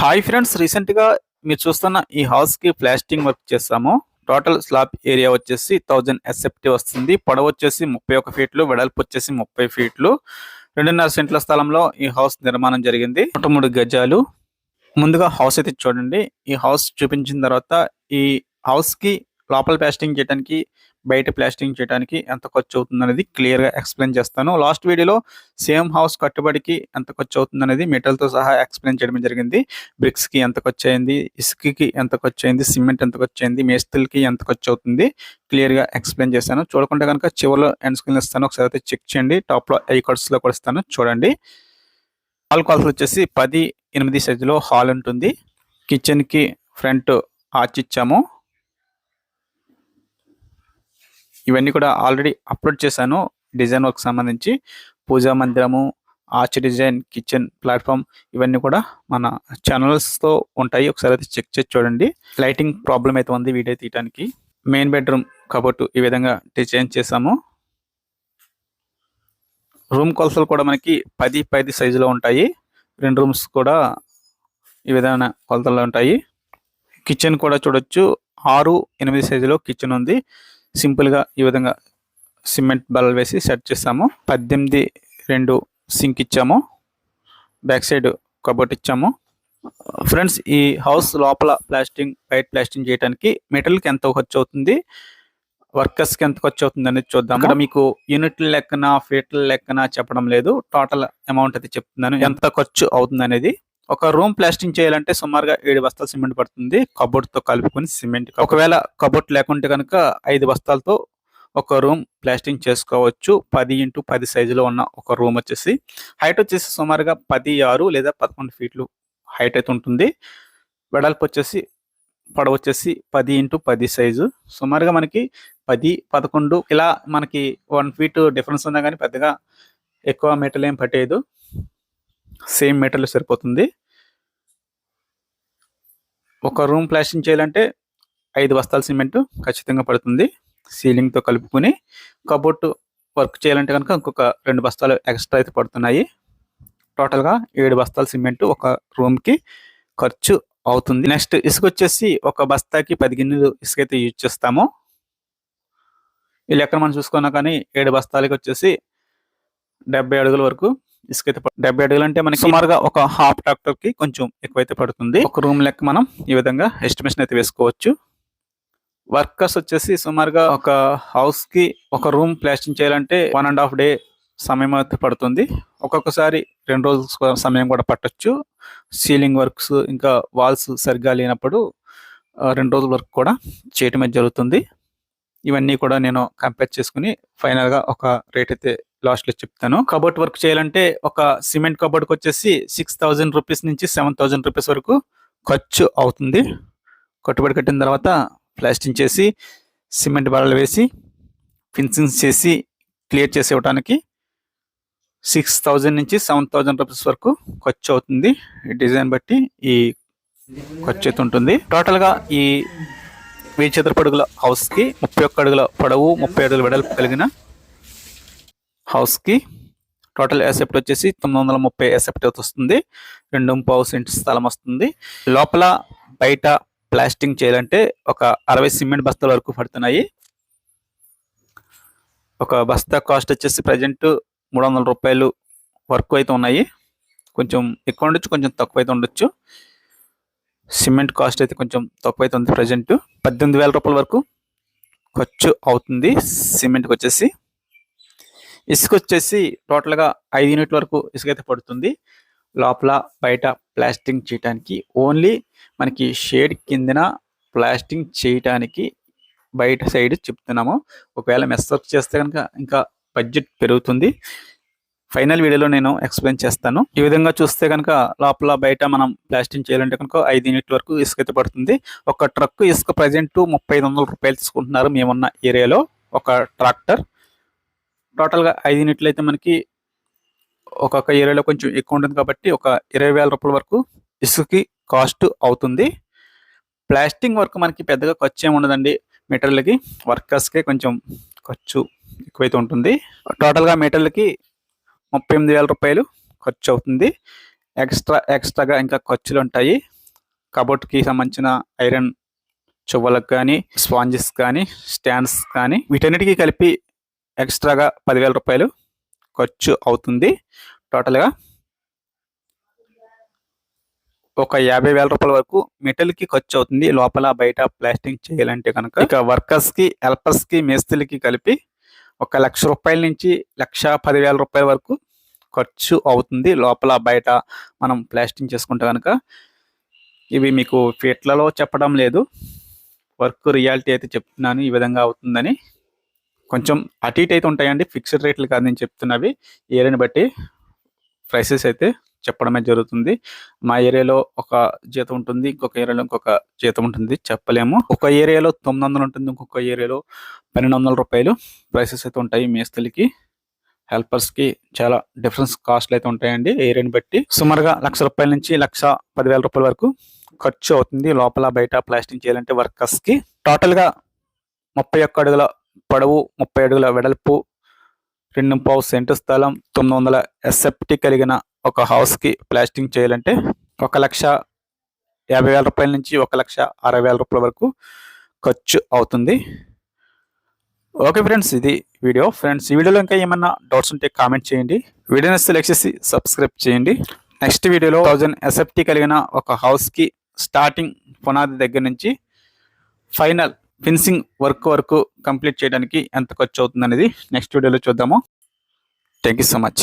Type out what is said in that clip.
Hi friends రీసెంట్గా మీరు చూస్తున్న ఈ హౌస్కి ప్లాస్టింగ్ వర్క్ చేస్తాము. టోటల్ స్లాబ్ ఏరియా వచ్చేసి థౌజండ్ ఎస్ఎఫ్టీ వస్తుంది. పొడవు వచ్చేసి ముప్పై ఒక ఫీట్లు వెడల్పు వచ్చేసి ముప్పై ఫీట్లు రెండున్నర సెంట్ల స్థలంలో ఈ హౌస్ నిర్మాణం జరిగింది. నూట మూడు గజాలు. ముందుగా హౌస్ అయితే చూడండి. ఈ హౌస్ చూపించిన తర్వాత ఈ హౌస్కి లోపల ప్లాస్టింగ్ చేయడానికి బయట ప్లాస్టింగ్ చేయడానికి ఎంత ఖర్చు అవుతుంది అనేది క్లియర్గా ఎక్స్ప్లెయిన్ చేస్తాను. లాస్ట్ వీడియోలో సేమ్ హౌస్ కట్టుబడికి ఎంత ఖర్చు అవుతుంది అనేది మెటల్తో సహా ఎక్స్ప్లెయిన్ చేయడం జరిగింది. బ్రిక్స్కి ఎంత ఖర్చు అయింది ఇసుకకి ఎంత ఖర్చు అయింది సిమెంట్ ఎంత ఖర్చు అయింది మేస్తులకి ఎంత ఖర్చు అవుతుంది క్లియర్గా ఎక్స్ప్లెయిన్ చేశాను. చూడకుండా కనుక చివరిలో ఎండ్ స్క్రీన్ ఇస్తాను. ఒకసారి అయితే చెక్ చేయండి. టాప్లో ఐ కూడా ఇస్తాను. చూడండి. హాల్ కాల్స్ వచ్చేసి పది ఎనిమిది సైజులో హాల్ ఉంటుంది. కిచెన్కి ఫ్రంట్ ఆర్చ్ ఇచ్చాము. ఇవన్నీ కూడా ఆల్రెడీ అప్లోడ్ చేశాను డిజైన్ వర్క్ సంబంధించి. పూజా మందిరము ఆర్చ్ డిజైన్ కిచెన్ ప్లాట్ఫామ్ ఇవన్నీ కూడా మన ఛానల్స్తో ఉంటాయి. ఒకసారి అయితే చెక్ చేసి చూడండి. లైటింగ్ ప్రాబ్లం అయితే ఉంది వీడియో తీయడానికి మెయిన్ బెడ్రూమ్ కబోర్డ్ ఈ విధంగా డిజైన్ చేసాము రూమ్ కొలతలు కూడా మనకి పది పది సైజులో ఉంటాయి. రెండు రూమ్స్ కూడా ఈ విధమైన కొలతల్లో ఉంటాయి. కిచెన్ కూడా చూడొచ్చు. ఆరు ఎనిమిది సైజులో కిచెన్ ఉంది. సింపుల్గా ఈ విధంగా సిమెంట్ బల్ వేసి సెట్ చేసాము పద్దెనిమిది రెండు సింక్ ఇచ్చాము. బ్యాక్ సైడ్ కబోర్డ్ ఇచ్చాము. ఫ్రెండ్స్ ఈ హౌస్ లోపల ప్లాస్టింగ్ బయట ప్లాస్టింగ్ చేయడానికి మెటీరియల్కి ఎంత ఖర్చు అవుతుంది? వర్కర్స్కి ఎంత ఖర్చు అవుతుంది అనేది చూద్దాం ఇక్కడ మీకు యూనిట్ల లెక్కన ఫీట్ల లెక్కన చెప్పడం లేదు. టోటల్ అమౌంట్ అయితే చెప్తున్నాను. ఎంత ఖర్చు అవుతుంది అనేది ఒక రూమ్ ప్లాస్టింగ్ చేయాలంటే సుమారుగా ఏడు బస్తాలు సిమెంట్ పడుతుంది. కబోర్డ్తో కలుపుకొని సిమెంట్ ఒకవేళ కబోర్డ్ లేకుంటే కనుక ఐదు బస్తాలతో ఒక రూమ్ ప్లాస్టింగ్ చేసుకోవచ్చు. పది ఇంటూ పది సైజులో ఉన్న ఒక రూమ్ వచ్చేసి. హైట్ వచ్చేసి సుమారుగా పది ఆరు లేదా పదకొండు ఫీట్లు హైట్ అయితే ఉంటుంది. వెడల్పు వచ్చేసి పొడవు వచ్చేసి పది ఇంటూ పది సైజు. సుమారుగా మనకి పది పదకొండు ఇలా మనకి వన్ ఫీట్ డిఫరెన్స్ ఉన్నా కానీ పెద్దగా ఎక్కువ మెటల్ ఏం పట్టేదు సేమ్ మెటల్ సరిపోతుంది. ఒక రూమ్ ప్లాస్టింగ్ చేయాలంటే ఐదు బస్తాల సిమెంట్ ఖచ్చితంగా పడుతుంది. సీలింగ్తో కలుపుకొని కబోర్డ్ వర్క్ చేయాలంటే కనుక ఇంకొక రెండు బస్తాలు ఎక్స్ట్రా అయితే పడుతున్నాయి. టోటల్గా ఏడు బస్తాల సిమెంట్ ఒక రూమ్కి ఖర్చు అవుతుంది. నెక్స్ట్ ఇసుక వచ్చేసి ఒక బస్తాకి పది గిన్నెలు ఇసుక అయితే యూజ్ చేస్తాము. ఈ ఎక్కడ మనం చూసుకున్నా కానీ ఏడు బస్తాలకి వచ్చేసి డెబ్బై అడుగుల వరకు ఇసుక అయితే డెబ్బై అడుగులు అంటే మనకి సుమారుగా ఒక హాఫ్ ట్రాక్టర్కి కొంచెం ఎక్కువైతే పడుతుంది. ఒక రూమ్ లెక్క మనం ఈ విధంగా ఎస్టిమేషన్ అయితే వేసుకోవచ్చు. వర్కర్స్ వచ్చేసి సుమారుగా ఒక హౌస్కి ఒక రూమ్ ప్లాస్టింగ్ చేయాలంటే వన్ అండ్ హాఫ్ డే సమయం అయితే పడుతుంది. ఒక్కొక్కసారి రెండు రోజుల సమయం కూడా పట్టొచ్చు. సీలింగ్ వర్క్స్ ఇంకా వాల్స్ సరిగ్గా లేనప్పుడు రెండు రోజుల వరకు కూడా చేయటం అయితే జరుగుతుంది. ఇవన్నీ కూడా నేను కంపేర్ చేసుకుని ఫైనల్గా ఒక రేట్ అయితే లాస్ట్లో చెప్తాను. కబోర్డ్ వర్క్ చేయాలంటే ఒక సిమెంట్ కబోర్డ్కి వచ్చేసి సిక్స్ థౌజండ్ రూపీస్ నుంచి సెవెన్ థౌజండ్ రూపీస్ వరకు ఖర్చు అవుతుంది. కట్టుబడి కట్టిన తర్వాత ప్లాస్టింగ్ చేసి సిమెంట్ బడలు వేసి ఫిన్సింగ్ చేసి క్లియర్ చేసి ఇవ్వడానికి సిక్స్ థౌజండ్ నుంచి సెవెన్ థౌజండ్ రూపీస్ వరకు ఖర్చు అవుతుంది. ఈ డిజైన్ బట్టి ఈ ఖర్చు అయితే ఉంటుంది. టోటల్గా ఈ వెయ్యి చదరపు అడుగుల హౌస్కి ముప్పై ఒక్క అడుగుల పొడవు ముప్పై అడుగుల వెడల్పు కలిగిన హౌస్కి. టోటల్ ఎసెప్ట్ వచ్చేసి తొమ్మిది వందల ముప్పై ఎసెప్ట్ వస్తుంది రెండు పావు సెంట్ స్థలం వస్తుంది. లోపల బయట ప్లాస్టింగ్ చేయాలంటే ఒక అరవై సిమెంట్ బస్తాల వరకు పడుతున్నాయి. ఒక బస్తా కాస్ట్ వచ్చేసి ప్రజెంట్ మూడు వందల రూపాయలు వరకు అయితే ఉన్నాయి. కొంచెం ఎక్కువ ఉండొచ్చు కొంచెం తక్కువ అయితే ఉండొచ్చు. సిమెంట్ కాస్ట్ అయితే కొంచెం తక్కువ అయితే ఉంది ప్రజెంట్. పద్దెనిమిది వేల రూపాయల వరకు ఖర్చు అవుతుంది సిమెంట్కి వచ్చేసి. ఇసుక వచ్చేసి టోటల్గా ఐదు యూనిట్ల వరకు ఇసుక అయితే పడుతుంది. లోపల బయట ప్లాస్టింగ్ చేయడానికి ఓన్లీ మనకి షేడ్ కిందన ప్లాస్టింగ్ చేయటానికి బయట సైడ్ చెప్తున్నాము. ఒకవేళ మెస్ వర్క్ చేస్తే కనుక ఇంకా బడ్జెట్ పెరుగుతుంది. ఫైనల్ వీడియోలో నేను ఎక్స్ప్లెయిన్ చేస్తాను. ఈ విధంగా చూస్తే కనుక లోపల బయట మనం ప్లాస్టింగ్ చేయాలంటే కనుక ఐదు యూనిట్ వరకు ఇసుక అయితే పడుతుంది. ఒక ట్రక్ ఇసుక ప్రజెంట్ ముప్పై ఐదు వందల రూపాయలు తీసుకుంటున్నారు మేమున్న ఏరియాలో ఒక ట్రాక్టర్ టోటల్గా ఐదు యూనిట్లు అయితే మనకి ఒక్కొక్క ఏరియాలో కొంచెం ఎక్కువ ఉంటుంది కాబట్టి ఒక ఇరవై వేల రూపాయల వరకు ఇసుకకి కాస్ట్ అవుతుంది. ప్లాస్టింగ్ వర్క్ మనకి పెద్దగా ఖర్చు ఏమి ఉండదండి. మెటీరియల్కి వర్కర్స్కే కొంచెం ఖర్చు ఎక్కువైతే ఉంటుంది. టోటల్గా మెటీరియల్కి ముప్పై ఎనిమిది వేల రూపాయలు ఖర్చు అవుతుంది. ఎక్స్ట్రా ఎక్స్ట్రాగా ఇంకా ఖర్చులు ఉంటాయి. కబోర్డ్కి సంబంధించిన ఐరన్ చువ్వలకు కానీ స్పాంజెస్ కానీ స్టాండ్స్ కానీ వీటన్నిటికీ కలిపి ఎక్స్ట్రాగా పదివేల రూపాయలు ఖర్చు అవుతుంది. టోటల్గా ఒక యాభై వేల రూపాయల వరకు మెటల్కి ఖర్చు అవుతుంది. లోపల బయట ప్లాస్టింగ్ చేయాలంటే కనుక. ఇక వర్కర్స్కి హెల్పర్స్కి మేస్త్రికి కలిపి ఒక లక్ష రూపాయల నుంచి లక్ష పదివేల రూపాయల వరకు ఖర్చు అవుతుంది. లోపల బయట మనం ప్లాస్టింగ్ చేసుకుంటే కనుక. ఇవి మీకు ఫీట్లలో చెప్పడం లేదు. వర్క్ రియాలిటీ అయితే చెప్తున్నాను. ఈ విధంగా అవుతుందని. కొంచెం అటు ఇటు అయితే ఉంటాయండి. ఫిక్స్డ్ రేట్లు కాదని చెప్తున్నవి. ఏరియాని బట్టి ప్రైసెస్ అయితే చెప్పడమే జరుగుతుంది. మా ఏరియాలో ఒక జీతం ఉంటుంది ఇంకొక ఏరియాలో ఇంకొక జీతం ఉంటుంది. చెప్పలేము. ఒక ఏరియాలో తొమ్మిది వందలు ఉంటుంది ఇంకొక ఏరియాలో పన్నెండు వందల రూపాయలు ప్రైసెస్ అయితే ఉంటాయి మేస్తలకి హెల్పర్స్కి చాలా డిఫరెన్స్ కాస్ట్లు అయితే ఉంటాయండి ఏరియాని బట్టి. సుమారుగా లక్ష రూపాయల నుంచి లక్ష పదివేల రూపాయల వరకు ఖర్చు అవుతుంది లోపల బయట ప్లాస్టింగ్ చేయాలంటే వర్కర్స్కి. టోటల్గా ముప్పై ఒక్క అడుగుల పొడవు ముప్పై అడుగుల వెడల్పు రెండు పావు సెంటు స్థలం తొమ్మిది వందల ఎస్ఎఫ్టీ కలిగిన ఒక హౌస్కి ప్లాస్టింగ్ చేయాలంటే ఒక లక్ష యాభై వేల రూపాయల నుంచి ఒక లక్ష అరవై వేల రూపాయల వరకు ఖర్చు అవుతుంది. ఓకే ఫ్రెండ్స్ ఇది వీడియో. ఫ్రెండ్స్ ఈ వీడియోలో ఇంకా ఏమన్నా డౌట్స్ ఉంటే కామెంట్ చేయండి. వీడియోని సెలెక్ట్ చేసి సబ్స్క్రైబ్ చేయండి. నెక్స్ట్ వీడియోలో థౌజండ్ ఎస్ఎఫ్టీ కలిగిన ఒక హౌస్కి స్టార్టింగ్ పునాది దగ్గర నుంచి ఫైనల్ ఫిన్సింగ్ వర్క్ వరకు కంప్లీట్ చేయడానికి ఎంత ఖర్చు అవుతుంది అనేది నెక్స్ట్ వీడియోలో చూద్దాము. Thank you so much